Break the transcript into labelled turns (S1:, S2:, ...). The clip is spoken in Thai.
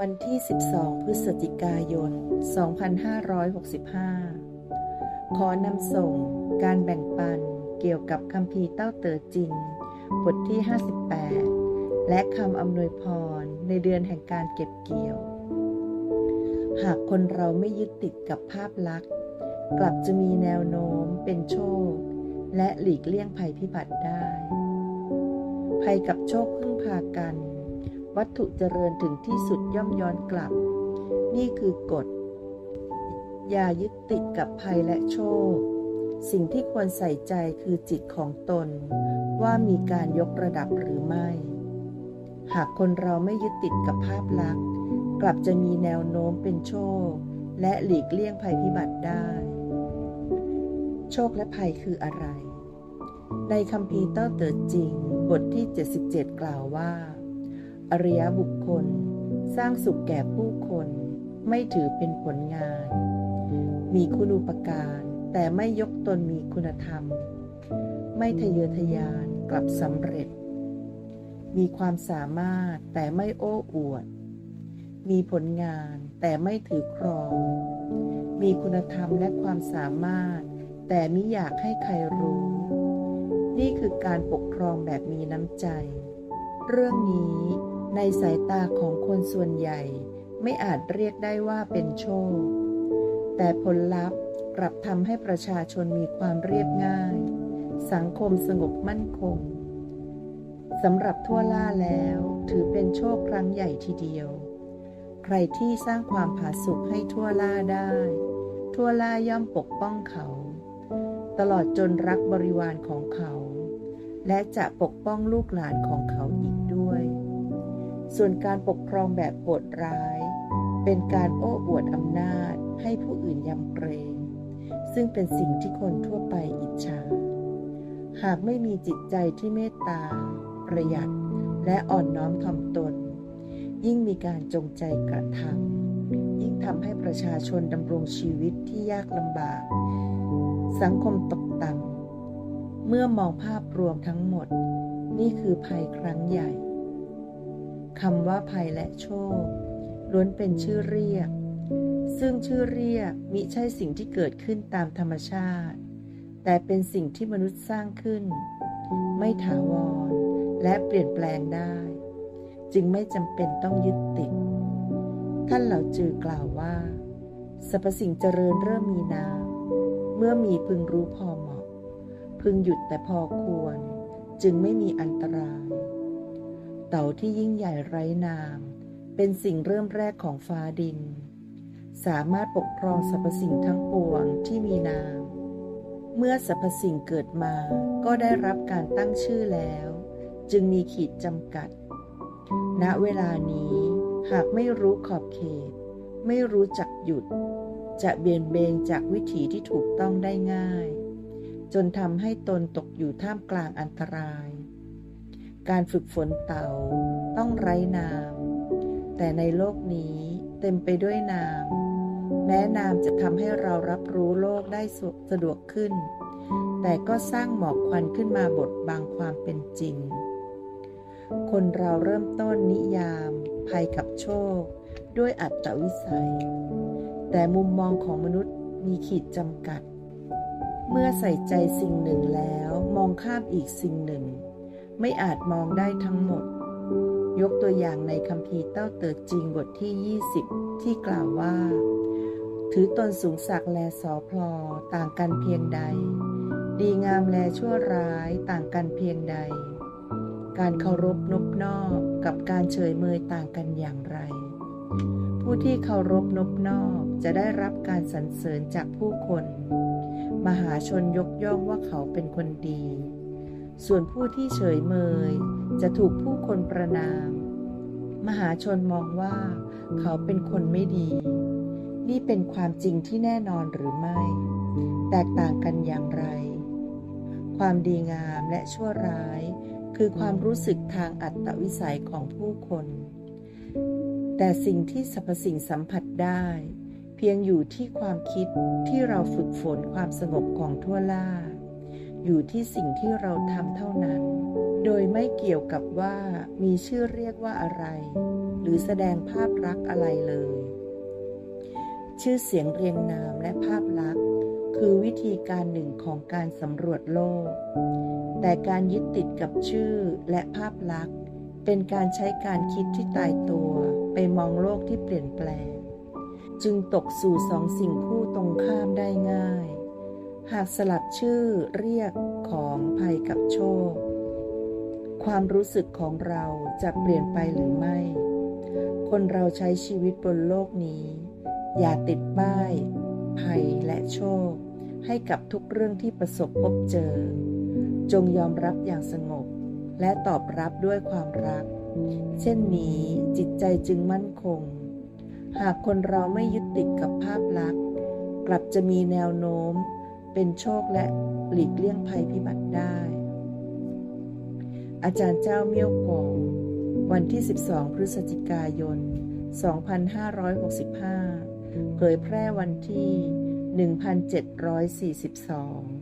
S1: วันที่ 12 พฤศจิกายน 2565 ขอนำส่งการแบ่งปันเกี่ยวกับคำพีเต้าเต๋อจิน บทที่ 58 และคำอำนวยพรในเดือนแห่งการเก็บเกี่ยว หากคนเราไม่ยึดติดกับภาพลักษณ์ กลับจะมีแนวโน้มเป็นโชค และหลีกเลี่ยงภัยพิบัติได้ ภัยกับโชคพึ่งพากัน วัตถุเจริญถึงที่สุดย่อมย้อนกลับ นี่คือกฎ อย่ายึดติดกับภัยและโชค สิ่งที่ควรใส่ใจคือจิตของตน ว่ามีการยกระดับหรือไม่ หากคนเราไม่ยึดติดกับภาพลักษณ์กลับจะมีแนวโน้มเป็นโชค และหลีกเลี่ยงภัยพิบัติได้ โชคและภัยคืออะไร ในคัมภีร์เต้าเติร์จริง บทที่ 77 กล่าวว่า อริยบุคคล สร้างสุขแก่ผู้คน ไม่ถือเป็นผลงาน มีคุณูปการ แต่ไม่ยกตนมีคุณธรรม ไม่ทะเยอทะยานกลับสำเร็จ มีความสามารถแต่ไม่โอ้อวด มีผลงานแต่ไม่ถือครอง มีคุณธรรมและความสามารถ แต่มิอยากให้ใครรู้ นี่คือการปกครองแบบมีน้ำใจ เรื่องนี้ ในสายตาของคนส่วนใหญ่ไม่อาจเรียกได้ว่าเป็นโชค แต่ผลลัพธ์กลับทำให้ประชาชนมีความเรียบง่าย สังคมสงบมั่นคงสำหรับทั่วล่าแล้วถือเป็นโชคครั้งใหญ่ทีเดียว ใครที่สร้างความผาสุกให้ทั่วล่าได้ ทั่วล่าย่อมปกป้องเขา ตลอดจนรักบริวารของเขา และจะปกป้องลูกหลานของเขาอีกด้วย ส่วนการปกครองแบบโหดร้าย เป็นการโอ้อวดอำนาจให้ผู้อื่นยำเกรง ซึ่งเป็นสิ่งที่คนทั่วไปอิจฉา หากไม่มีจิตใจที่เมตตา ประหยัด และอ่อนน้อมถ่อมตน ยิ่งมีการจงใจกระทำยิ่งทำให้ประชาชนดำรงชีวิตที่ยากลำบาก สังคมตกต่ำเมื่อมองภาพรวมทั้งหมด นี่คือภัยครั้งใหญ่ คำว่าภัยและโชค ล้วนเป็นชื่อเรียก ซึ่งชื่อเรียกมิใช่สิ่งที่เกิดขึ้นตามธรรมชาติ แต่เป็นสิ่งที่มนุษย์สร้างขึ้น ไม่ถาวร และเปลี่ยนแปลงได้ จึงไม่จำเป็นต้องยึดติด ท่านเหล่าจือกล่าวว่าสรรพสิ่งเจริญเริ่มมีน้ำเมื่อมีพึงรู้พอเหมาะ พึงหยุดแต่พอควร จึงไม่มีอันตราย เต่าที่ยิ่งใหญ่ไร้นาม เป็นสิ่งเริ่มแรกของฟ้าดิน สามารถปกครองสรรพสิ่งทั้งปวงที่มีนาม เมื่อสรรพสิ่งเกิดมาก็ได้รับการตั้งชื่อแล้ว จึงมีขีดจำกัด ณเวลานี้หากไม่รู้ขอบเขต ไม่รู้จักหยุด จะเบี่ยนเบนจากวิถีที่ถูกต้องได้ง่าย จนทำให้ตนตกอยู่ท่ามกลางอันตราย การฝึกฝนเต่าต้องไร้นาม แต่ในโลกนี้เต็มไปด้วยนาม แม้นามจะทำให้เรารับรู้โลกได้สะดวกขึ้น แต่ก็สร้างหมอกควันขึ้นมาบดบังความเป็นจริง คนเราเริ่มต้นนิยาม ภัยกับโชค ด้วยอัตวิสัย แต่มุมมองของมนุษย์มีขีดจำกัด เมื่อใส่ใจสิ่งหนึ่งแล้วมองข้ามอีกสิ่งหนึ่ง ไม่อาจมองได้ทั้งหมด ยกตัวอย่างในคัมภีร์เต้าเติดจริงบทที่ 20 ที่กล่าวว่า ถือตนสูงสักแลสอพลอต่างกันเพียงใด ดีงามแลชั่วร้ายต่างกันเพียงใด การเคารพนบนอบกับการเฉยเมยต่างกันอย่างไร ผู้ที่เคารพนบนอบจะได้รับการสรรเสริญจากผู้คน มหาชนยกย่องว่าเขาเป็นคนดี ส่วนผู้ที่เฉยเมยจะถูกผู้คนประนาม มหาชนมองว่าเขาเป็นคนไม่ดี นี่เป็นความจริงที่แน่นอนหรือไม่ แตกต่างกันอย่างไร ความดีงามและชั่วร้าย คือความรู้สึกทางอัตวิสัยของผู้คน แต่สิ่งที่สรรพสิ่งสัมผัสได้ เพียงอยู่ที่ความคิดที่เราฝึกฝนความสงบของทั่วล่า อยู่ที่สิ่งที่เราทำเท่านั้น โดยไม่เกี่ยวกับว่ามีชื่อเรียกว่าอะไร หรือแสดงภาพลักษณ์อะไรเลย ชื่อเสียงเรียงนามและภาพลักษณ์คือวิธีการหนึ่งของการสำรวจโลก แต่การยึดติดกับชื่อและภาพลักษณ์ เป็นการใช้การคิดที่ตายตัวไปมองโลกที่เปลี่ยนแปลง จึงตกสู่สองสิ่งคู่ตรงข้ามได้ง่าย หากสลับชื่อเรียกของภัยกับโชค ความรู้สึกของเราจะเปลี่ยนไปหรือไม่ คนเราใช้ชีวิตบนโลกนี้ อย่าติดป้าย ภัยและโชค ให้กับทุกเรื่องที่ประสบพบเจอ จงยอมรับอย่างสงบ และตอบรับด้วยความรัก เช่นนี้จิตใจจึงมั่นคง หากคนเราไม่ยึดติดกับภาพลักษณ์ กลับจะมีแนวโน้ม เป็นโชคและหลีกเลี่ยงภัยพิบัติได้ อาจารย์เจ้าเมี่ยวกงวันที่ 12 พฤศจิกายน 2565 เผยแพร่วันที่ 1742